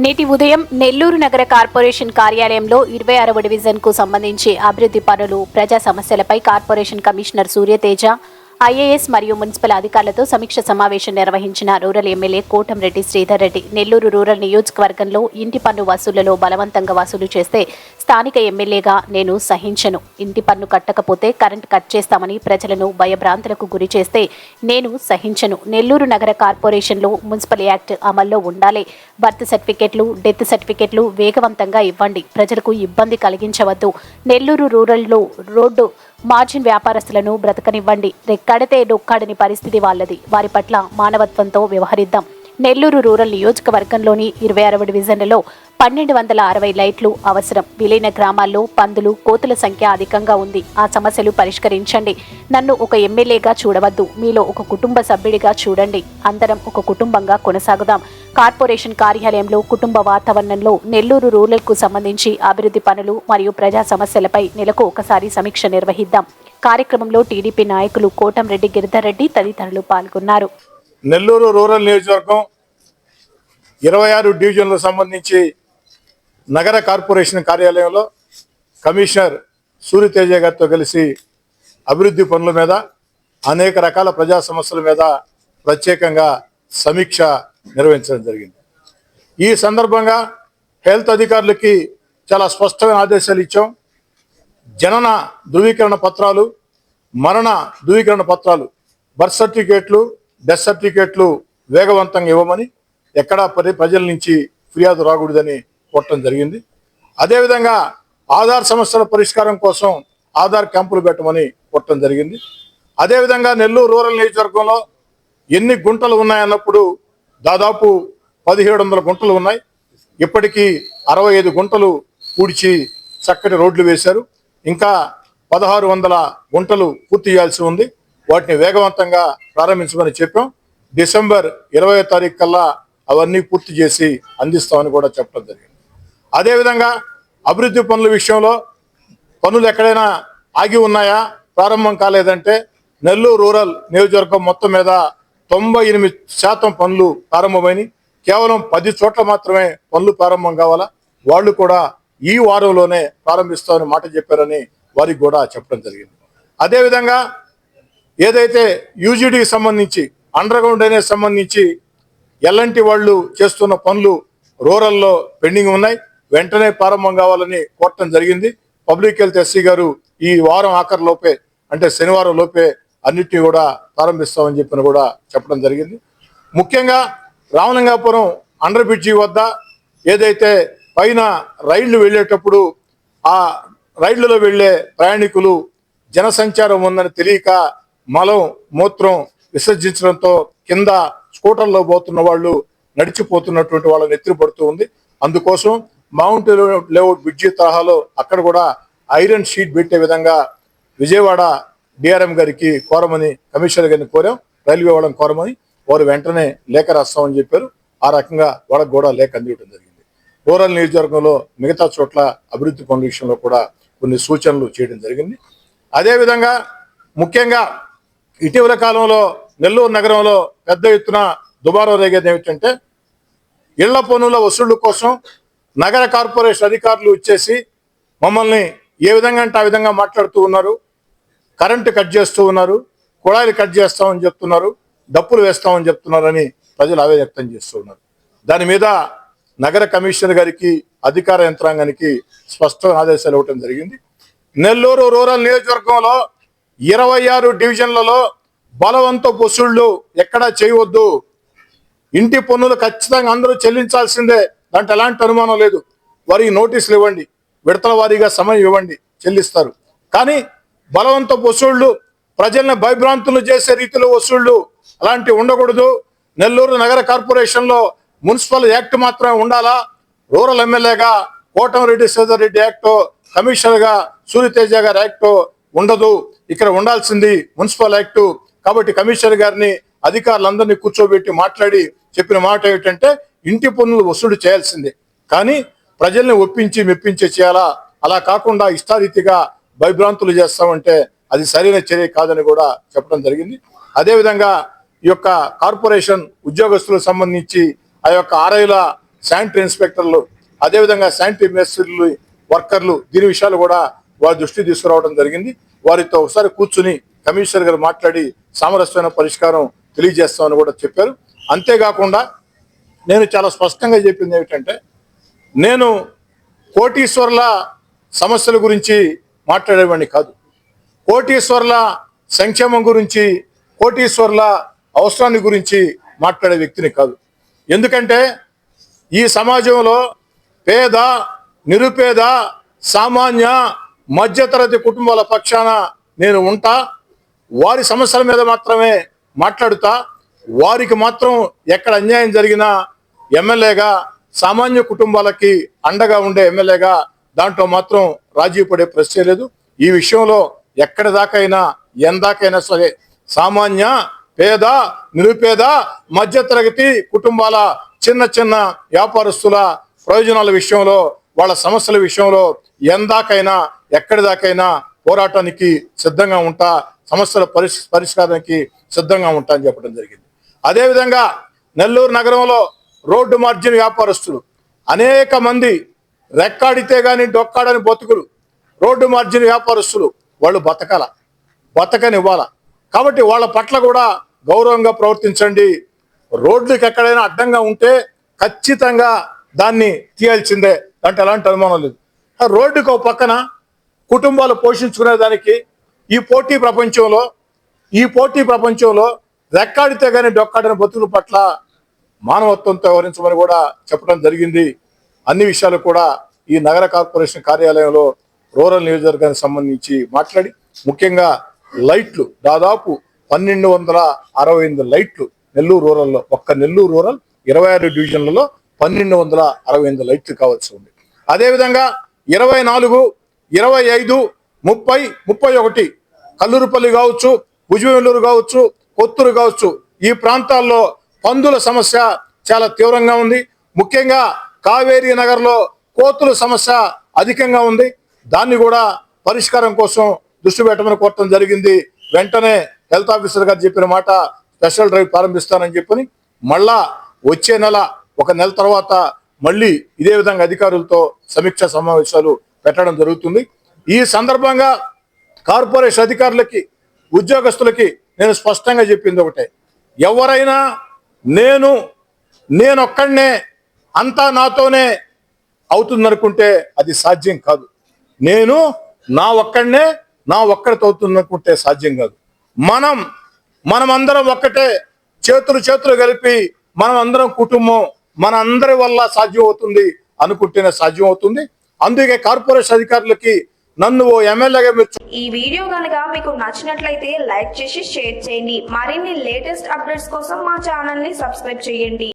నేటి ఉదయం నెల్లూరు నగర కార్పొరేషన్ కార్యాలయంలో ఇరవై ఆరవ డివిజన్కు సంబంధించి అభివృద్ధి పనులు ప్రజా సమస్యలపై కార్పొరేషన్ కమిషనర్ సూర్యతేజ ఐఏఎస్ మరియు మున్సిపల్ అధికారులతో సమీక్ష సమావేశం నిర్వహించిన rural MLA Kotamreddy Sridhar Reddy Nellore rural నియోజకవర్గంలో ఇంటి పన్ను వసూళ్ళలో బలవంతంగా వసూలు చేస్తే స్థానిక ఎమ్మెల్యేగా నేను సహించను. ఇంటి పన్ను కట్టకపోతే కరెంట్ కట్ చేస్తామని ప్రజలను భయభ్రాంతులకు గురి చేస్తే నేను సహించను. నెల్లూరు నగర కార్పొరేషన్లో మున్సిపల్ యాక్ట్ అమల్లో ఉండాలి. బర్త్ సర్టిఫికెట్లు డెత్ సర్టిఫికెట్లు వేగవంతంగా ఇవ్వండి. ప్రజలకు ఇబ్బంది కలిగించవద్దు. నెల్లూరు రూరల్లో రోడ్డు మార్జిన్ వ్యాపారస్తులను బ్రతకనివ్వండి. రెక్కడితే డొక్కాడని పరిస్థితి వాళ్ళది. వారి పట్ల మానవత్వంతో వ్యవహరిద్దాం. నెల్లూరు రూరల్ నియోజకవర్గంలోని ఇరవై అరవై డివిజన్లలో పన్నెండు వందల అరవై లైట్లు అవసరం. విలీన గ్రామాల్లో పందులు కోతుల సంఖ్య అధికంగా ఉంది. ఆ సమస్యలు పరిష్కరించండి. నన్ను ఒక ఎమ్మెల్యేగా చూడవద్దు. మీలో ఒక కుటుంబ సభ్యుడిగా చూడండి. అందరం ఒక కుటుంబంగా కొనసాగుదాం. కార్పొరేషన్ కార్యాలయంలో కుటుంబ వాతావరణంలో నెల్లూరు రూరల్కు సంబంధించి అభివృద్ధి పనులు మరియు ప్రజా సమస్యలపై నెలకు ఒకసారి సమీక్ష నిర్వహిద్దాం. కార్యక్రమంలో టీడీపీ నాయకులు కోటంరెడ్డి గిరిధర్రెడ్డి తదితరులు పాల్గొన్నారు. నెల్లూరు రూరల్ నియోజకవర్గం ఇరవై ఆరు డివిజన్లకు సంబంధించి నగర కార్పొరేషన్ కార్యాలయంలో కమిషనర్ సూర్యతేజ గారితో కలిసి అభివృద్ధి పనుల మీద అనేక రకాల ప్రజా సమస్యల మీద ప్రత్యేకంగా సమీక్ష నిర్వహించడం జరిగింది. ఈ సందర్భంగా హెల్త్ అధికారులకి చాలా స్పష్టమైన ఆదేశాలు ఇచ్చాం. జనన ధృవీకరణ పత్రాలు మరణ ధృవీకరణ పత్రాలు బర్త్ సర్టిఫికేట్లు డెత్ సర్టిఫికేట్లు వేగవంతంగా ఇవ్వమని ఎక్కడా ప్రజల నుంచి ఫిర్యాదు రాకూడదని కొట్టడం జరిగింది. అదేవిధంగా ఆధార్ సమస్యల పరిష్కారం కోసం ఆధార్ క్యాంపులు పెట్టమని కొట్టడం జరిగింది. అదేవిధంగా నెల్లూరు రూరల్ నియోజకవర్గంలో ఎన్ని గుంటలు ఉన్నాయన్నప్పుడు దాదాపు పదిహేడు వందల గుంటలు ఉన్నాయి. ఇప్పటికీ అరవై ఐదు గుంటలు పూడ్చి చక్కటి రోడ్లు వేశారు. ఇంకా పదహారు వందల గుంటలు పూర్తి చేయాల్సి ఉంది. వాటిని వేగవంతంగా ప్రారంభించమని చెప్పాం. డిసెంబర్ ఇరవై తారీఖు కల్లా అవన్నీ పూర్తి చేసి అందిస్తామని కూడా చెప్పడం జరిగింది. అదేవిధంగా అభివృద్ధి పనుల విషయంలో పనులు ఎక్కడైనా ఆగి ఉన్నాయా? ప్రారంభం కాలేదంటే నెల్లూరు రూరల్ నియోజకవర్గం మొత్తం మీద తొంభై ఎనిమిది శాతం పనులు ప్రారంభమైనవి కేవలం పది చోట్ల మాత్రమే పనులు ప్రారంభం కావాలా? వాళ్ళు కూడా ఈ వారంలోనే ప్రారంభిస్తామని మాట చెప్పారని వారికి కూడా చెప్పడం జరిగింది. అదేవిధంగా ఏదైతే యూజీడీకి సంబంధించి అండర్ గ్రౌండ్ డ్రైనేజ్ సంబంధించి ఎల్లంటి వాళ్ళు చేస్తున్న పనులు రూరల్లో పెండింగ్ ఉన్నాయి. వెంటనే ప్రారంభం కావాలని కోరటం జరిగింది. పబ్లిక్ హెల్త్ ఎస్సీ గారు ఈ వారం ఆఖరి లోపే అంటే శనివారం లోపే అన్నిటినీ కూడా ప్రారంభిస్తామని చెప్పిన కూడా చెప్పడం జరిగింది. ముఖ్యంగా రామలింగాపురం అండర్ బ్రిడ్జి వద్ద ఏదైతే పైన రైళ్ళు వెళ్ళేటప్పుడు ఆ రైళ్ళలో వెళ్ళే ప్రయాణికులు జనసంచారం ఉందని తెలియక మలం మూత్రం విసర్జించడంతో కింద స్కూటర్లో పోతున్న వాళ్ళు నడిచిపోతున్నటువంటి వాళ్ళని ఎత్తిపడుతూ ఉంది. అందుకోసం మౌంట్ లేఅవుట్ బ్రిడ్జి తరహాలో అక్కడ కూడా ఐరన్ షీట్ పెట్టే విధంగా విజయవాడ డిఆర్ఎం గారికి కోరమని కమిషనర్ గారిని కోరాం. రైల్వే వాళ్ళని కోరమని వారు వెంటనే లేఖ రాస్తామని చెప్పారు. ఆ రకంగా వాళ్ళకు కూడా లేఖ అందివ్వడం జరిగింది. రూరల్ నియోజకవర్గంలో మిగతా చోట్ల అభివృద్ధి పనుల విషయంలో కూడా కొన్ని సూచనలు చేయడం జరిగింది. అదేవిధంగా ముఖ్యంగా ఇటీవల కాలంలో నెల్లూరు నగరంలో పెద్ద ఎత్తున దుబారా రేగేది ఏమిటంటే ఇళ్ళ పనుల వసూళ్ళ కోసం నగర కార్పొరేషన్ అధికారులు వచ్చేసి మమ్మల్ని ఏ విధంగా అంటే ఆ విధంగా మాట్లాడుతూ ఉన్నారు. కరెంటు కట్ చేస్తూ ఉన్నారు. కుళాయిలు కట్ చేస్తామని చెప్తున్నారు. డప్పులు వేస్తామని చెప్తున్నారని ప్రజలు ఆవేదన వ్యక్తం చేస్తూ ఉన్నారు. దాని మీద నగర కమిషనర్ గారికి అధికార యంత్రాంగానికి స్పష్టమైన ఆదేశాలు ఇవ్వటం జరిగింది. నెల్లూరు రూరల్ నియోజకవర్గంలో ఇరవై ఆరు డివిజన్లలో బలవంత వసూళ్ళు ఎక్కడా చేయవద్దు. ఇంటి పన్నులు ఖచ్చితంగా అందరూ చెల్లించాల్సిందే. దాంట్లో ఎలాంటి అనుమానం లేదు. వారికి నోటీసులు ఇవ్వండి. విడతల వారీగా సమయం ఇవ్వండి. చెల్లిస్తారు. కానీ బలవంత వసూళ్ళు ప్రజల్ని భయభ్రాంతులు చేసే రీతిలో వసూళ్ళు అలాంటివి ఉండకూడదు. నెల్లూరు నగర కార్పొరేషన్లో మున్సిపల్ యాక్ట్ మాత్రమే ఉండాలా? రూరల్ ఎమ్మెల్యేగా కోటమిరెడ్డి శ్రీధర్ రెడ్డి యాక్ట్ కమిషనర్గా సూర్యతేజ గారి యాక్ట్ ఉండదు. ఇక్కడ ఉండాల్సింది మున్సిపల్ యాక్ట్. కాబట్టి కమిషనర్ గారిని అధికారులందరినీ కూర్చోబెట్టి మాట్లాడి చెప్పిన మాట ఏమిటంటే ఇంటి పన్నులు వసూలు చేయాల్సిందే. కానీ ప్రజల్ని ఒప్పించి మెప్పించి చేయాలా? అలా కాకుండా ఇష్టారీతిగా భయభ్రాంతులు చేస్తామంటే అది సరైన చర్య కాదని కూడా చెప్పడం జరిగింది. అదేవిధంగా ఈ యొక్క కార్పొరేషన్ ఉద్యోగస్తులకు సంబంధించి ఆ యొక్క ఆర్ఐల శానిటరీ ఇన్స్పెక్టర్లు అదేవిధంగా శానిటరీ మేస్త్రీలు వర్కర్లు దీని విషయాలు కూడా వారి దృష్టి తీసుకురావడం జరిగింది. వారితో ఒకసారి కూర్చుని కమిషనర్ గారు మాట్లాడి సామరస్యమైన పరిష్కారం తెలియజేస్తామని కూడా చెప్పారు. అంతేకాకుండా నేను చాలా స్పష్టంగా చెప్పింది ఏమిటంటే నేను కోటీశ్వర్ల సమస్యల గురించి మాట్లాడేవాడిని కాదు. కోటీశ్వర్ల సంక్షేమం గురించి కోటీశ్వర్ల అవసరాన్ని గురించి మాట్లాడే వ్యక్తిని కాదు. ఎందుకంటే ఈ సమాజంలో పేద నిరుపేద సామాన్య మధ్యతరగతి కుటుంబాల పక్షాన నేను ఉంటా వారి సమస్యల మీద మాత్రమే మాట్లాడుతా వారికి మాత్రం ఎక్కడ అన్యాయం జరిగినా ఎమ్మెల్యేగా సామాన్య కుటుంబాలకి అండగా ఉండే ఎమ్మెల్యేగా దాంట్లో మాత్రం రాజీ పడే ప్రశ్నే లేదు. ఈ విషయంలో ఎక్కడి దాకైనా ఎందాకైనా సరే సామాన్య పేద నిరుపేద మధ్యతరగతి కుటుంబాల చిన్న చిన్న వ్యాపారస్తుల ప్రయోజనాల విషయంలో వాళ్ళ సమస్యల విషయంలో ఎందాకైనా ఎక్కడి దాకైనా పోరాటానికి సిద్ధంగా ఉంటా సమస్యల పరిష్ పరిష్కారానికి సిద్ధంగా ఉంటా అని చెప్పడం జరిగింది. అదేవిధంగా నెల్లూరు నగరంలో రోడ్డు మార్జిన్ వ్యాపారస్తులు అనేక మంది రెక్కాడితే గాని డొక్కాడని బతుకులు రోడ్డు మార్జిన్ వ్యాపారస్తులు వాళ్ళు బతకాల బతకనివ్వాల. కాబట్టి వాళ్ళ పట్ల కూడా గౌరవంగా ప్రవర్తించండి. రోడ్లకు ఎక్కడైనా అడ్డంగా ఉంటే ఖచ్చితంగా దాన్ని తీయాల్సిందే. దాంట్లో ఎలాంటి అనుమానం లేదు. రోడ్డుకు పక్కన కుటుంబాలు పోషించుకునే దానికి ఈ పోటీ ప్రపంచంలో ఈ పోటీ ప్రపంచంలో రెక్కాడితే కానీ డొక్కాడిన బతుకుల పట్ల మానవత్వంతో వ్యవహరించమని కూడా చెప్పడం జరిగింది. అన్ని విషయాలు కూడా ఈ నగర కార్పొరేషన్ కార్యాలయంలో రూరల్ నియోజకవర్గానికి సంబంధించి మాట్లాడి ముఖ్యంగా లైట్లు దాదాపు పన్నెండు వందల అరవై ఎనిమిది లైట్లు నెల్లూరు రూరల్లో ఒక్క నెల్లూరు రూరల్ ఇరవై ఆరు డివిజన్లలో పన్నెండు వందల అరవై ఎనిమిది లైట్లు కావాల్సి ఉంది. అదేవిధంగా ఇరవై నాలుగు ఇరవై ఐదు ముప్పై ముప్పై ఒకటి కల్లూరుపల్లి కావచ్చు భుజవెల్లూరు కావచ్చు కొత్తూరు కావచ్చు. ఈ ప్రాంతాల్లో పందుల సమస్య చాలా తీవ్రంగా ఉంది. ముఖ్యంగా కావేరీ నగర్లో కోతుల సమస్య అధికంగా ఉంది. దాన్ని కూడా పరిష్కారం కోసం దృష్టి పెట్టమని కోరటం జరిగింది. వెంటనే హెల్త్ ఆఫీసర్ గారు చెప్పిన మాట స్పెషల్ డ్రైవ్ ప్రారంభిస్తానని చెప్పని మళ్ళా వచ్చే నెల ఒక నెల తర్వాత మళ్ళీ ఇదే విధంగా అధికారులతో సమీక్ష సమావేశాలు పెట్టడం జరుగుతుంది. ఈ సందర్భంగా కార్పొరేషన్ అధికారులకి ఉద్యోగస్తులకి నేను స్పష్టంగా చెప్పింది ఒకటే. ఎవరైనా నేను నేనొక్కడనే అంతా నాతోనే అవుతుందనుకుంటే అది సాధ్యం కాదు. నేను నా ఒక్కడనే నా ఒక్కడితో అవుతుందనుకుంటే సాధ్యం కాదు. మనం మనమందరం ఒక్కటే చేతులు చేతులు కలిపి మనం అందరం కుటుంబం మన అందరి వల్ల సాధ్యం అవుతుంది అనుకుంటేనే సాధ్యం అవుతుంది. అందుకే కార్పొరేషన్ అధికారులకి నన్ను ఓ ఎమ్మెల్యేగా మెచ్చు ఈ వీడియో కనుక మీకు నచ్చినట్లయితే లైక్ చేసి షేర్ చేయండి. మరిన్ని లేటెస్ట్ అప్డేట్స్ కోసం మా ఛానల్ని సబ్స్క్రైబ్ చేయండి.